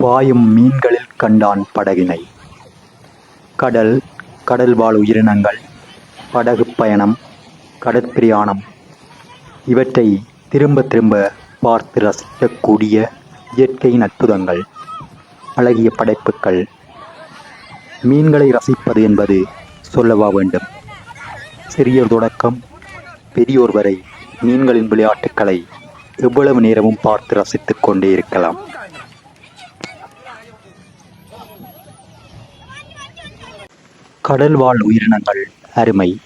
பாயும் மீன்களில் கண்டான் படகினை. கடல் கடல் வாழ் உயிரினங்கள் படகு பயணம் கடற்பிரயாணம் இவற்றை திரும்ப திரும்ப பார்த்து ரசிக்கக்கூடிய இயற்கையின் அற்புதங்கள் அழகிய படைப்புக்கள் மீன்களை ரசிப்பது என்பது சொல்லவா வேண்டும்? சிறியோர் தொடக்கம் பெரியோர் வரை மீன்களின் விளையாட்டுக்களை எவ்வளவு நேரமும் பார்த்து ரசித்துக் கொண்டே இருக்கலாம். கடல் வாழ் உயிரினங்கள் அருமை.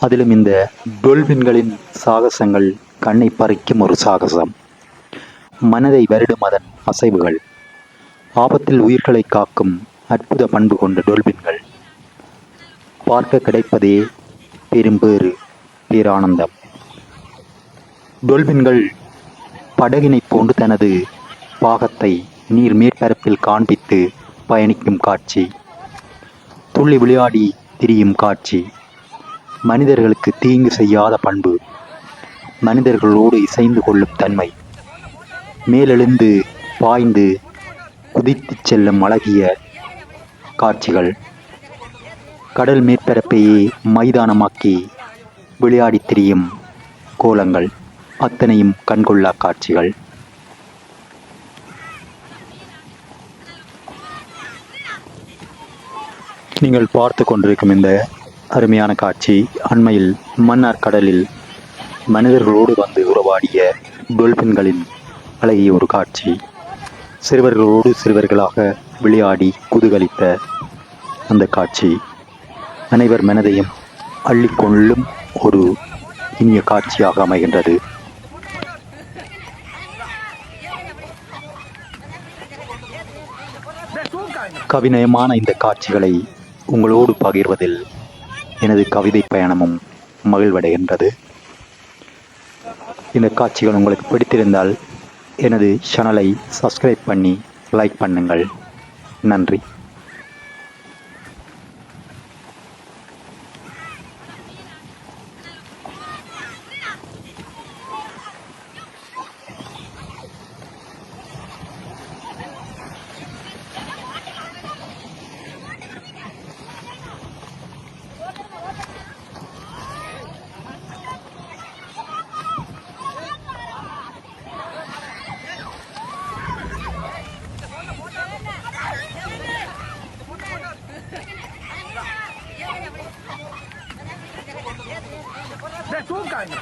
அதிலும் இந்த டொல்பின்களின் சாகசங்கள் கண்ணை பறிக்கும் ஒரு சாகசம். மனதை வருடும் அதன் அசைவுகள். ஆபத்தில் உயிர்களை காக்கும் அற்புத பண்பு கொண்ட டொல்பின்கள். பார்க்க கிடைப்பதே பெரும்பேறு பேரானந்தம். டொல்பின்கள் படகினைப் போன்று தனது பாகத்தை நீர் மேற்பரப்பில் காண்பித்து பயணிக்கும் காட்சி. துள்ளி விளையாடி திரியும் காட்சி. மனிதர்களுக்கு தீங்கு செய்யாத பண்பு. மனிதர்களோடு இசைந்து கொள்ளும் தன்மை. மேலெழுந்து பாய்ந்து குதித்துச் செல்லும் அழகிய காட்சிகள். கடல் மேற்பரப்பையே மைதானமாக்கி விளையாடித் திரியும் கோலங்கள். அத்தனையும் கண்கொள்ளா காட்சிகள். நீங்கள் பார்த்து கொண்டிருக்கும் இந்த அருமையான காட்சி அண்மையில் மன்னார் கடலில் மனிதர்களோடு வந்து உறவாடிய டொல்பின்களின் அழகிய ஒரு காட்சி. சிறுவர்களோடு சிறுவர்களாக விளையாடி குதூகலித்த அந்த காட்சி அனைவர் மனதையும் அள்ளிக்கொள்ளும் ஒரு இனிய காட்சியாக அமைகின்றது. கவிநயமான இந்த காட்சிகளை உங்களோடு பகிர்வதில் எனது கவிதை பயணமும் மகிழ்வடைகின்றது. இந்த காட்சிகள் உங்களுக்கு பிடித்திருந்தால் எனது சேனலை சப்ஸ்கிரைப் பண்ணி லைக் பண்ணுங்கள். நன்றி. そうかいな。